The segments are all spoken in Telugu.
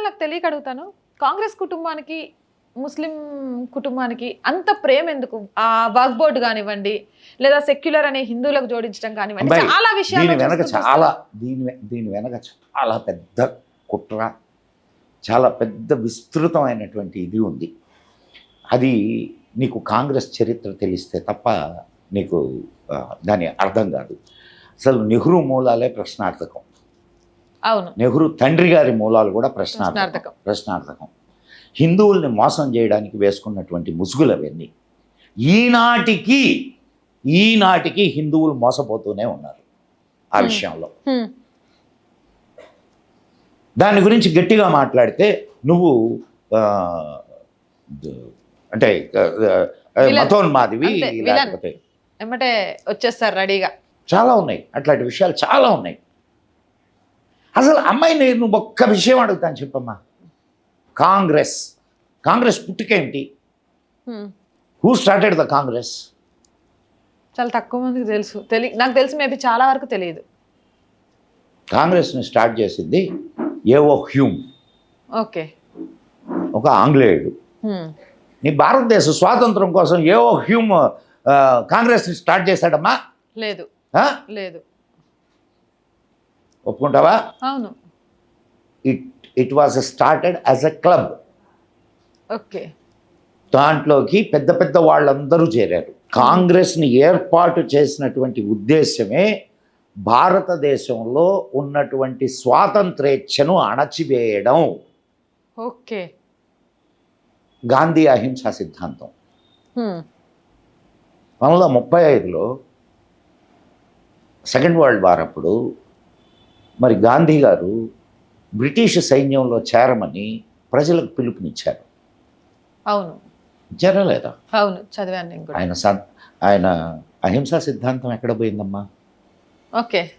అసలు నాకు తెలియక అడుగుతాను. కాంగ్రెస్ కుటుంబానికి ముస్లిం కుటుంబానికి అంత ప్రేమ ఎందుకు? ఆ బోర్డు కానివ్వండి లేదా సెక్యులర్ అనే హిందువులకు జోడించడం కానివ్వండి చాలా విషయాలు వెనక చాలా దీని దీని వెనక చాలా పెద్ద కుట్ర చాలా పెద్ద విస్తృతమైనటువంటి ఇది ఉంది. అది నీకు కాంగ్రెస్ చరిత్ర తెలిస్తే తప్ప నీకు దాని అర్థం కాదు. అసలు నెహ్రూ మూలాలే ప్రశ్నార్థకం. నెహ్రూ తండ్రి గారి మూలాలు కూడా ప్రశ్నార్థకం ప్రశ్నార్థకం. హిందువుల్ని మోసం చేయడానికి వేసుకున్నటువంటి ముసుగులు అవన్నీ ఈనాటికి ఈనాటికి హిందువులు మోసపోతూనే ఉన్నారు ఆ. విషయంలో. దాని గురించి గట్టిగా మాట్లాడితే నువ్వు అంటే. మతోన్మాదివి. లేకపోతే వచ్చేస్తారు రెడీగా చాలా ఉన్నాయి అట్లాంటి విషయాలు చాలా ఉన్నాయి అసలు అమ్మాయి నేను నువ్వు ఒక్క విషయం అడుగుతాను చెప్పమ్మా. కాంగ్రెస్. కాంగ్రెస్ పుట్టుకేంటి. హూ స్టార్టెడ్ ద కాంగ్రెస్ చాలా తక్కువ మందికి తెలుసు. తెలి నాకు తెలిసి మేబీ చాలా వరకు తెలియదు. కాంగ్రెస్ని స్టార్ట్ చేసింది ఏవో హ్యూమ్. ఓకే. ఒక ఆంగ్లేయుడు. నీ భారతదేశ స్వాతంత్రం కోసం ఏవో హ్యూమ్ కాంగ్రెస్ని స్టార్ట్ చేశాడమ్మా? లేదు? లేదు. ఒప్పుకుంటావా? అవును. It it was started as a club okay. దాంట్లోకి పెద్ద పెద్ద వాళ్ళందరూ చేరారు. కాంగ్రెస్ని ఏర్పాటు చేసినటువంటి ఉద్దేశమే భారతదేశంలో ఉన్నటువంటి స్వాతంత్రేచ్ఛను అణచివేయడం. ఓకే. గాంధీ అహింసా సిద్ధాంతం. పంతొమ్మిది వందల ముప్పై ఐదులో సెకండ్ వరల్డ్ వార్ అప్పుడు మరి గాంధీ గారు బ్రిటిష్ సైన్యంలో చేరమని ప్రజలకు పిలుపునిచ్చారు. అవును. చేరలేదా అవును చదివాను ఆయన ఆయన అహింసా సిద్ధాంతం ఎక్కడ పోయిందమ్మా? ఓకే.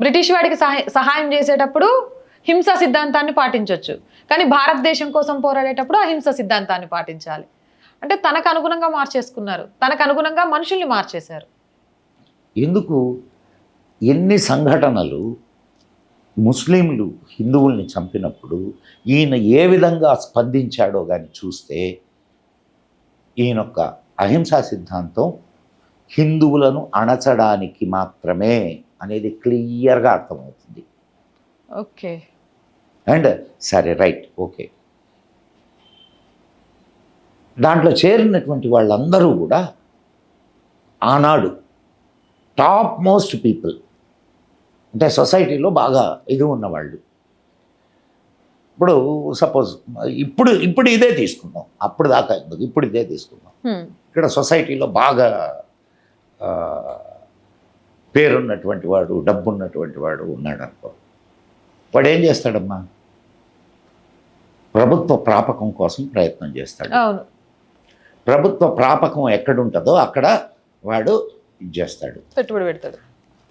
బ్రిటిష్ వాడికి సహాయ సహాయం చేసేటప్పుడు హింస సిద్ధాంతాన్ని పాటించవచ్చు కానీ భారతదేశం కోసం పోరాడేటప్పుడు అహింస సిద్ధాంతాన్ని పాటించాలి. అంటే తనకు అనుగుణంగా మార్చేసుకున్నారు. తనకు అనుగుణంగా మనుషుల్ని మార్చేశారు. ఎందుకు? ఎన్ని సంఘటనలు ముస్లింలు హిందువుల్ని చంపినప్పుడు ఈయన ఏ విధంగా స్పందించాడో కానీ చూస్తే ఈయనొక్క అహింసా సిద్ధాంతం హిందువులను అణచడానికి మాత్రమే అనేది క్లియర్గా అర్థమవుతుంది. ఓకే. అండ్ సరే రైట్ ఓకే. దాంట్లో చేరినటువంటి వాళ్ళందరూ కూడా ఆనాడు టాప్ మోస్ట్ పీపుల్ అంటే సొసైటీలో బాగా ఇది ఉన్నవాళ్ళు. ఇప్పుడు సపోజ్ ఇప్పుడు ఇప్పుడు ఇదే తీసుకుందాం. అప్పుడు దాకా ఎందుకు? ఇప్పుడు ఇదే తీసుకుందాం. ఇక్కడ సొసైటీలో బాగా పేరున్నటువంటి వాడు డబ్బు ఉన్నటువంటి వాడు ఉన్నాడు అనుకో వాడు ఏం చేస్తాడమ్మా? ప్రభుత్వ ప్రాపకం కోసం ప్రయత్నం చేస్తాడు. ప్రభుత్వ ప్రాపకం ఎక్కడుంటుందో అక్కడ వాడు ఇది చేస్తాడు. పెట్టుబడి పెడతాడు.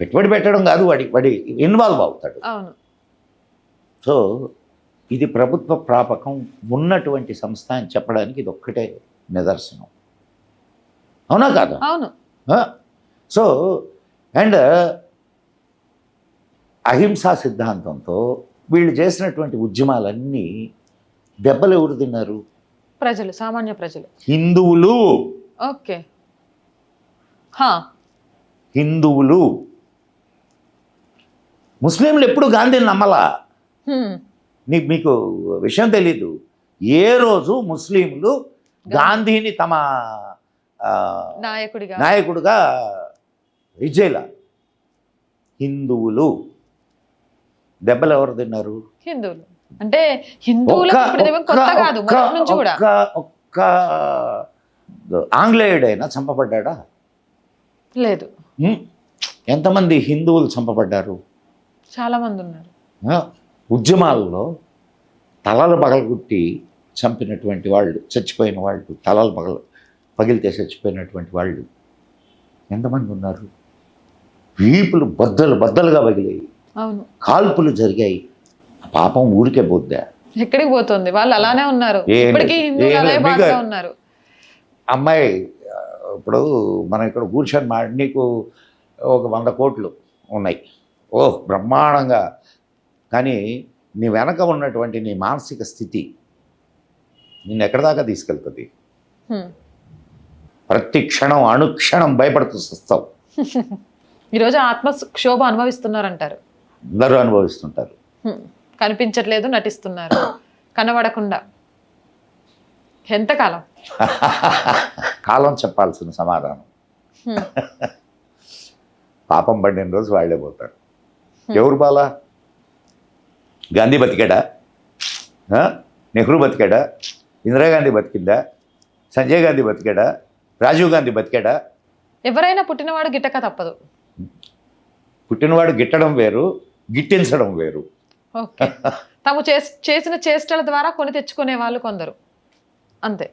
పెట్టుబడి పెట్టడం కాదు వాడి వాడి ఇన్వాల్వ్ అవుతాడు. అవును. సో ఇది ప్రభుత్వ ప్రాపకం ఉన్నటువంటి సంస్థ అని చెప్పడానికి ఇది ఒక్కటే నిదర్శనం. అవునా కాదు? అవును. సో అండ్ అహింసా సిద్ధాంతంతో వీళ్ళు చేసినటువంటి ఉద్యమాలన్నీ దెబ్బలు ఎవరు తిన్నారు? ప్రజలు సామాన్య ప్రజలు. హిందువులు. ఓకే. హా. హిందువులు. ముస్లింలు ఎప్పుడు గాంధీని నమ్మలా. నీకు మీకు విషయం తెలీదు. ఏ రోజు ముస్లింలు గాంధీని తమ నాయకుడిగా నాయకుడుగా విజయల హిందువులు. దెబ్బలు ఎవరు తిన్నారు? హిందువులు. అంటే ఒక్క ఆంగ్లేయుడైనా చంపబడ్డా లేదు. ఎంతమంది హిందువులు చంపబడ్డారు? చాలా మంది ఉన్నారు. ఉద్యమాల్లో తలలు పగలగొట్టి చంపినటువంటి వాళ్ళు చచ్చిపోయిన వాళ్ళు తలలు పగల పగిలితే చచ్చిపోయినటువంటి వాళ్ళు ఎంతమంది ఉన్నారు? వీపులు బద్దలు బద్దలుగా పగిలాయి. అవును. కాల్పులు జరిగాయి. ఆ పాపం ఊరికే పోద్దా? ఎక్కడికి పోతుంది? వాళ్ళు అలానే ఉన్నారు. ఇప్పటికీ ఉన్నారు. అమ్మాయి ఇప్పుడు మనం ఇక్కడ కూర్చొని మా నీకు ఒక వంద కోట్లు ఉన్నాయి. ఓ బ్రహ్మాండంగా. కానీ నీ వెనక ఉన్నటువంటి నీ మానసిక స్థితి నిన్ను ఎక్కడి దాకా తీసుకెళ్తుంది. ప్రతి క్షణం అనుక్షణం భయపడుతూ వస్తావు. ఈరోజు ఆత్మ క్షోభ అనుభవిస్తున్నారంటారు. అందరూ అనుభవిస్తుంటారు. కనిపించట్లేదు నటిస్తున్నారు. కనబడకుండా. ఎంతకాలం కాలం? చెప్పాల్సిన సమాధానం. పాపం పడిన రోజు వాళ్ళే పోతారు. ఎవరు బాలా? గాంధీ బతికాడా? నెహ్రూ బతికాడా? ఇందిరాగాంధీ బతికిందా? సంజయ్ గాంధీ బతికాడా? రాజీవ్ గాంధీ బతికాడా? ఎవరైనా పుట్టినవాడు గిట్టక తప్పదు. పుట్టినవాడు గిట్టడం వేరు గిట్టించడం వేరు. తాము చేస్- చేసిన చేష్టల ద్వారా కొని తెచ్చుకునే వాళ్ళు కొందరు. అంతే.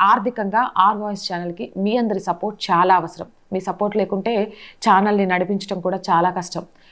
ఆర్థికంగా ఆర్ వాయిస్ ఛానల్కి మీ అందరి సపోర్ట్ చాలా అవసరం. మీ సపోర్ట్ లేకుంటే ఛానల్ని నడిపించడం కూడా చాలా కష్టం.